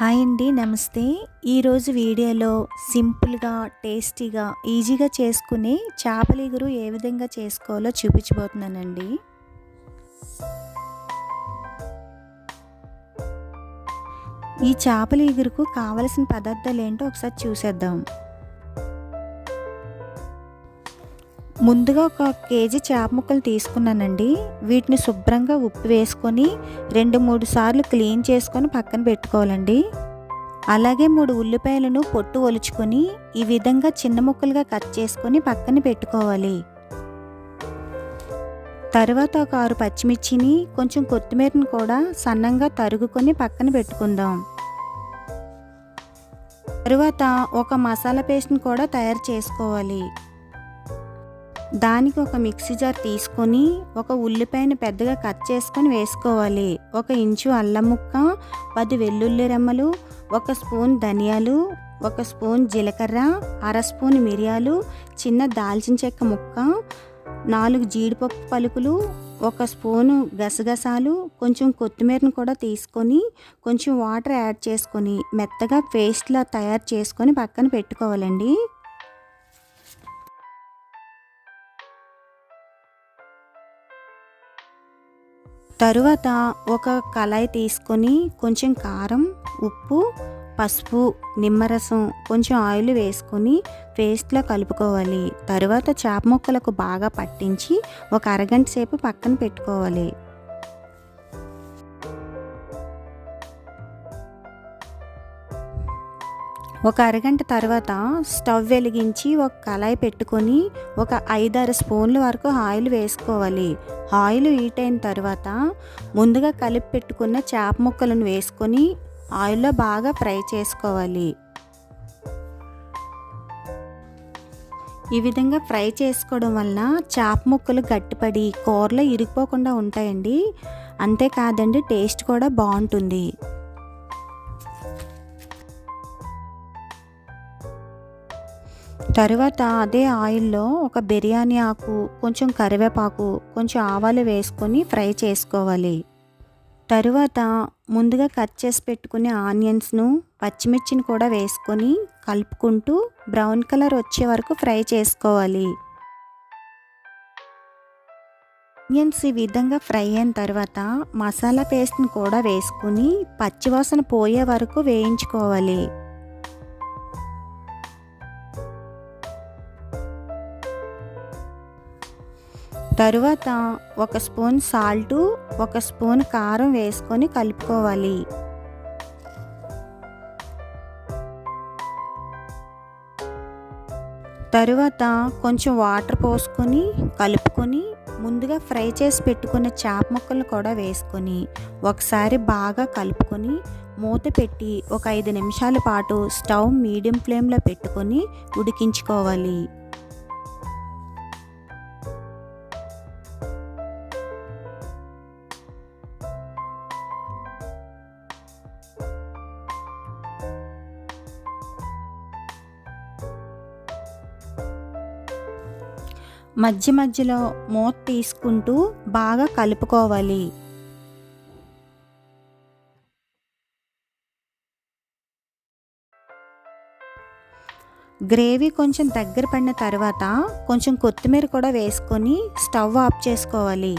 Hi అండి నమస్తే. ఈరోజు వీడియోలో సింపుల్గా టేస్టీగా ఈజీగా చేసుకునే చేపలిగురు ఏ విధంగా చేసుకోవాలో చూపించబోతున్నానండి. ఈ చేపలిగురుకు కావలసిన పదార్థాలు ఏంటో ఒకసారి చూసేద్దాం. ముందుగా ఒక కేజీ చేప ముక్కలు తీసుకున్నానండి. వీటిని శుభ్రంగా ఉప్పు వేసుకొని రెండు మూడు సార్లు క్లీన్ చేసుకొని పక్కన పెట్టుకోవాలండి. అలాగే మూడు ఉల్లిపాయలను పొట్టు ఒలుచుకొని ఈ విధంగా చిన్న ముక్కలుగా కట్ చేసుకొని పక్కన పెట్టుకోవాలి. తర్వాత ఒక ఆరు పచ్చిమిర్చిని కొంచెం కొత్తిమీరను కూడా సన్నంగా తరుగుకొని పక్కన పెట్టుకుందాం. తరువాత ఒక మసాలా పేస్ట్ని కూడా తయారు చేసుకోవాలి. దానికి ఒక మిక్సీ జార్ తీసుకొని ఒక ఉల్లిపాయను పెద్దగా కట్ చేసుకొని వేసుకోవాలి. ఒక ఇంచు అల్లం ముక్క పది వెల్లుల్లి రెమ్మలు ఒక స్పూన్ ధనియాలు ఒక స్పూన్ జీలకర్ర అర స్పూన్ మిరియాలు చిన్న దాల్చిన చెక్క ముక్క నాలుగు జీడిపప్పు పలుకులు ఒక స్పూను గసగసాలు కొంచెం కొత్తిమీరను కూడా తీసుకొని కొంచెం వాటర్ యాడ్ చేసుకొని మెత్తగా పేస్ట్లా తయారు చేసుకొని పక్కన పెట్టుకోవాలండి. తరువాత ఒక కళాయి తీసుకొని కొంచెం కారం ఉప్పు పసుపు నిమ్మరసం కొంచెం ఆయిల్ వేసుకొని పేస్ట్లో కలుపుకోవాలి. తరువాత చేప ముక్కలకు బాగా పట్టించి ఒక అరగంట సేపు పక్కన పెట్టుకోవాలి. ఒక అరగంట తర్వాత స్టవ్ వెలిగించి ఒక కళాయి పెట్టుకొని ఒక ఐదారు స్పూన్ల వరకు ఆయిల్ వేసుకోవాలి. ఆయిల్ హీట్ అయిన తర్వాత ముందుగా కలిపి పెట్టుకున్న చేప ముక్కలను వేసుకొని ఆయిల్లో బాగా ఫ్రై చేసుకోవాలి. ఈ విధంగా ఫ్రై చేసుకోవడం వలన చేప ముక్కలు గట్టిపడి కూరలో ఇరిగిపోకుండా ఉంటాయండి. అంతేకాదండి టేస్ట్ కూడా బాగుంటుంది. తరువాత అదే ఆయిల్లో ఒక బిర్యానీ ఆకు కొంచెం కరివేపాకు కొంచెం ఆవాలు వేసుకొని ఫ్రై చేసుకోవాలి. తరువాత ముందుగా కట్ చేసి పెట్టుకునే ఆనియన్స్ను పచ్చిమిర్చిని కూడా వేసుకొని కలుపుకుంటూ బ్రౌన్ కలర్ వచ్చే వరకు ఫ్రై చేసుకోవాలి. ఆనియన్స్ ఈ విధంగా ఫ్రై అయిన తర్వాత మసాలా పేస్ట్ని కూడా వేసుకుని పచ్చివాసన పోయే వరకు వేయించుకోవాలి. తరువాత ఒక స్పూన్ సాల్టు ఒక స్పూన్ కారం వేసుకొని కలుపుకోవాలి. తరువాత కొంచెం వాటర్ పోసుకొని కలుపుకొని ముందుగా ఫ్రై చేసి పెట్టుకున్న చేప ముక్కలు కూడా వేసుకొని ఒకసారి బాగా కలుపుకొని మూత పెట్టి ఒక ఐదు నిమిషాల పాటు స్టవ్ మీడియం ఫ్లేమ్లో పెట్టుకొని ఉడికించుకోవాలి. మధ్య మధ్యలో మూత తీసుకుంటూ బాగా కలుపుకోవాలి. గ్రేవీ కొంచెం దగ్గర పడిన తర్వాత కొంచెం కొత్తిమీర కూడా వేసుకొని స్టవ్ ఆఫ్ చేసుకోవాలి.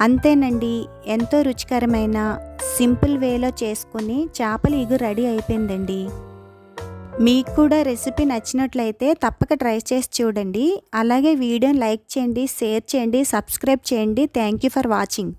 అంతేనండి ఎంతో రుచికరమైన సింపుల్ వేలో చేసుకుని చేపల ఇగు రెడీ అయిపోయిందండి. మీకు కూడా రెసిపీ నచ్చినట్లయితే తప్పక ట్రై చేసి చూడండి. అలాగే వీడియోని లైక్ చేయండి షేర్ చేయండి సబ్స్క్రైబ్ చేయండి. Thank you for watching.